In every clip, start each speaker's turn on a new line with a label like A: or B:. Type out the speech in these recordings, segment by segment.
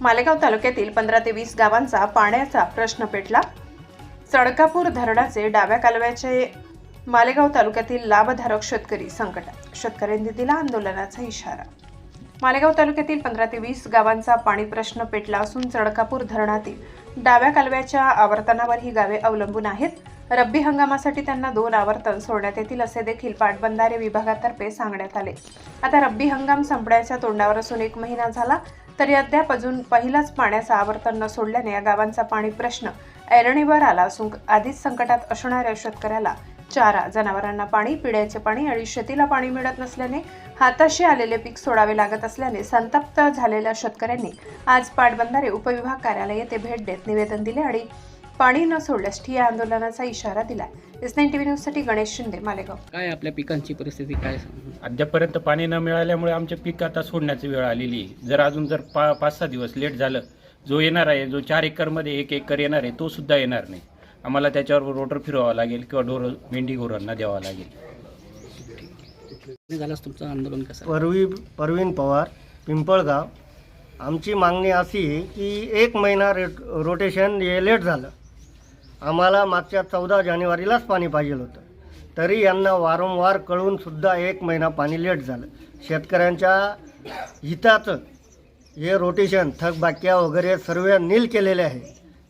A: मालेगाव तालुक्यातील पंधरा ते वीस गावांचा पाण्याचा प्रश्न पेटला. सडकापूर धरणाचे डाव्या कालव्याचे मालेगाव तालुक्यातील लाभधारक शेतकरी संकटात. शेतकऱ्यांनी दिला आंदोलनाचा इशारा. मालेगाव तालुक्यातील पंधरा ते वीस गावांचा पाणी प्रश्न पेटला असून चडकापूर धरणातील डाव्या कालव्याच्या आवर्तनावर ही गावे अवलंबून आहेत. रब्बी हंगामासाठी त्यांना दोन आवर्तन सोडण्यात येतील असे देखील पाटबंधारे विभागातर्फे सांगण्यात आले. आता रब्बी हंगाम संपण्याच्या तोंडावर असून एक महिना झाला. तरी अद्याप अजून पहिलाच पाण्याचं आवर्तन न सोडल्याने या गावांचा पाणी प्रश्न ऐरणीवर आला असून आधीच संकटात असणाऱ्या शेतकऱ्याला चारा जनावरांना पाणी पिण्याचे पाणी आणि शेतीला पाणी मिळत नसल्याने हाताशी आलेले पीक सोडावे लागत असल्याने संतप्त झालेल्या शेतकऱ्यांनी आज पाटबंधारे उपविभाग कार्यालय येथे भेट देत निवेदन दिले आणि पाणी न सोडल्यास ठिय्या आंदोलनाचा इशारा दिला एस नाईन टीव्ही न्यूजसाठी गणेश शिंदे मालेगाव.
B: काय आपल्या पिकांची परिस्थिती काय सांगू?
C: अद्यापर्यंत पाणी न मिळाल्यामुळे आमचे पीक आता सोडण्याची वेळ आलेली आहे. जर अजून जर पा पाच सहा दिवस लेट झालं जो येणार आहे जो चार एकरमध्ये एक एकर येणार आहे तो सुद्धा येणार नाही. आम्हाला त्याच्यावर रोटर फिरवावं लागेल किंवा ढोर मेंढी गुरांना द्यावं लागेल.
B: तुमचं आंदोलन कसं?
D: परवी परवीन पवार पिंपळगाव. आमची मागणी अशी आहे की एक महिना रेट रोटेशन हे लेट झालं. आम्हाला मागच्या चौदा जानेवारीलाच पाणी पाहिजे होतं. तरी यांना वारंवार कळूनसुद्धा एक महिना पाणी लेट झालं. शेतकऱ्यांच्या हिताचं हे रोटेशन थकबाक्या वगैरे सर्व नील केलेले आहे.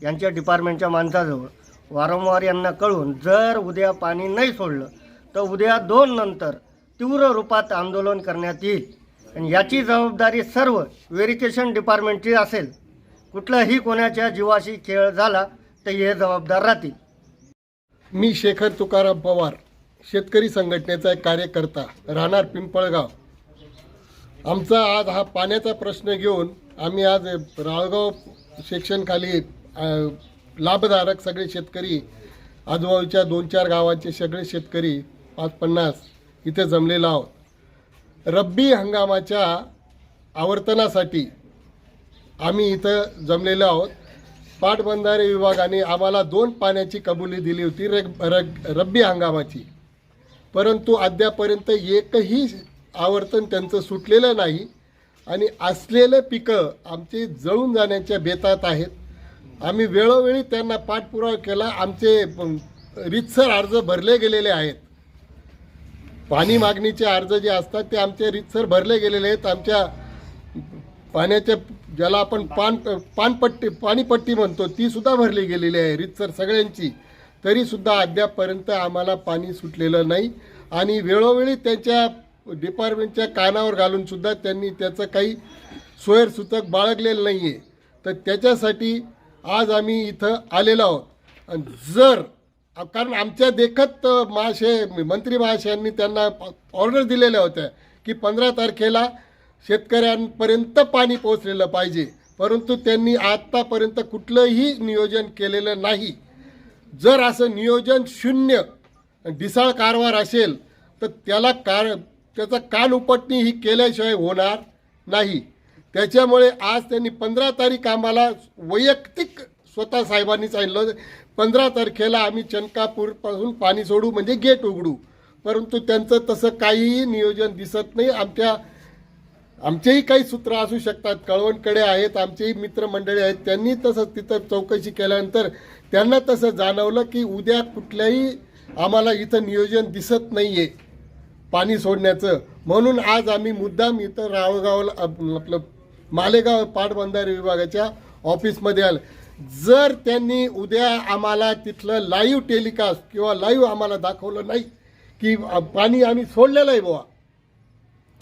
D: यांच्या डिपार्टमेंटच्या माणसाजवळ वारंवार यांना कळून जर उद्या पाणी नाही सोडलं तर उद्या दोन नंतर तीव्र रूपात आंदोलन करण्यात येईल. आणि याची जबाबदारी सर्व व्हेरिफिकेशन डिपार्टमेंटची असेल. कुठलाही कोणाच्या जीवाशी खेळ झाला तर हे जबाबदार राहतील.
E: मी शेखर तुकाराम पवार शेतकरी संघटनेचा एक कार्यकर्ता राहणार पिंपळगाव. आमचा आज हा पाण्याचा प्रश्न घेऊन आम्ही आज राळगाव सेक्शनखाली लाभधारक सगळे शेतकरी आजूबाजूच्या दोन चार गावांचे सगळे शेतकरी पाच पन्नास इथे जमलेलो आहोत. रब्बी हंगामाच्या आवर्तनासाठी आम्ही इथं जमलेलो आहोत. पाटबंधारे विभागाने आम्हाला दोन पाण्याची कबुली दिली होती रग रग रब्बी हंगामाची. परंतु अद्यापर्यंत एकही आवर्तन त्यांचं सुटलेलं नाही आणि असलेलं पिकं आमची जळून जाण्याच्या बेतात आहेत. आम्ही वेळोवेळी त्यांना पाठपुरावा केला आमचे रितसर रीतसर अर्ज भरले गेलेले आहेत. पाणी मागणीचे अर्ज जे असतात ते आमचे रीतसर भरले गेलेले आहेत. आमच्या पाण्याच्या ज्याला आपण पान पानपट्टी पाणीपट्टी म्हणतो ती सुद्धा भरली गेलेली आहे रीतसर सगळ्यांची. तरीसुद्धा अद्यापपर्यंत आम्हाला पाणी सुटलेलं नाही. आणि वेळोवेळी त्यांच्या डिपार्टमेंटच्या कानावर घालून सुद्धा त्यांनी त्याचं काही सोयरसूचक बाळगलेलं नाही आहे तर त्याच्यासाठी आज आम्ही इथं आलेलो आहोत. आणि जर कारण आमच्या देखत महाशय मंत्री महाशयांनी त्यांना ऑर्डर दिलेल्या होत्या की पंधरा तारखेला शेतकऱ्यांपर्यंत पाणी पोहोचलेलं पाहिजे परंतु त्यांनी आत्तापर्यंत कुठलंही नियोजन केलेलं नाही. जर असं नियोजन शून्य ढिसाळ कारभार असेल तर त्याला कार त्याचा कान उपटणी ही केल्याशिवाय होणार नाही. त्याच्यामुळे आज त्यांनी पंधरा तारीख आम्हाला वैयक्तिक स्वतः साहेबांनी सांगितलं पंधरा तारखेला आम्ही चनकापूरपासून पाणी सोडू म्हणजे गेट उघडू. परंतु त्यांचं तसं काहीही नियोजन दिसत नाही. आमच्या आमचेही काही सूत्र असू शकतात कळवणकडे आहेत आमचेही मित्रमंडळी आहेत त्यांनी तसं तिथं चौकशी केल्यानंतर त्यांना तसं जाणवलं की उद्या कुठल्याही आम्हाला इथं नियोजन दिसत नाही आहे पाणी सोडण्याचं. म्हणून आज आम्ही मुद्दाम इथं राळगावला आपलं मालेगाव पाटबंधारे विभागाच्या ऑफिसमध्ये आलं. जर त्यांनी उद्या आम्हाला तिथलं लाईव्ह टेलिकास्ट किंवा लाईव्ह आम्हाला दाखवलं नाही की पाणी आम्ही सोडलेलं आहे बुवा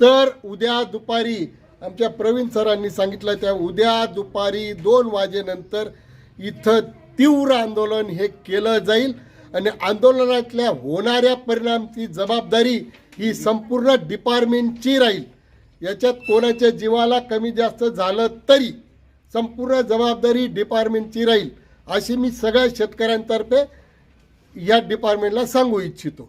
E: तर उद्या दुपारी आमच्या प्रवीण सरांनी सांगितलं त्या उद्या दुपारी दोन वाजेनंतर इथं तीव्र आंदोलन हे केलं जाईल आणि आंदोलनातल्या होणाऱ्या परिणामची जबाबदारी ही संपूर्ण डिपार्टमेंटची राहील. याच्यात कोणाच्या जीवाला कमी जास्त झालं तरी संपूर्ण जबाबदारी डिपार्टमेंटची राहील अशी मी सगळ्या शेतकऱ्यांतर्फे या डिपार्टमेंटला सांगू इच्छितो.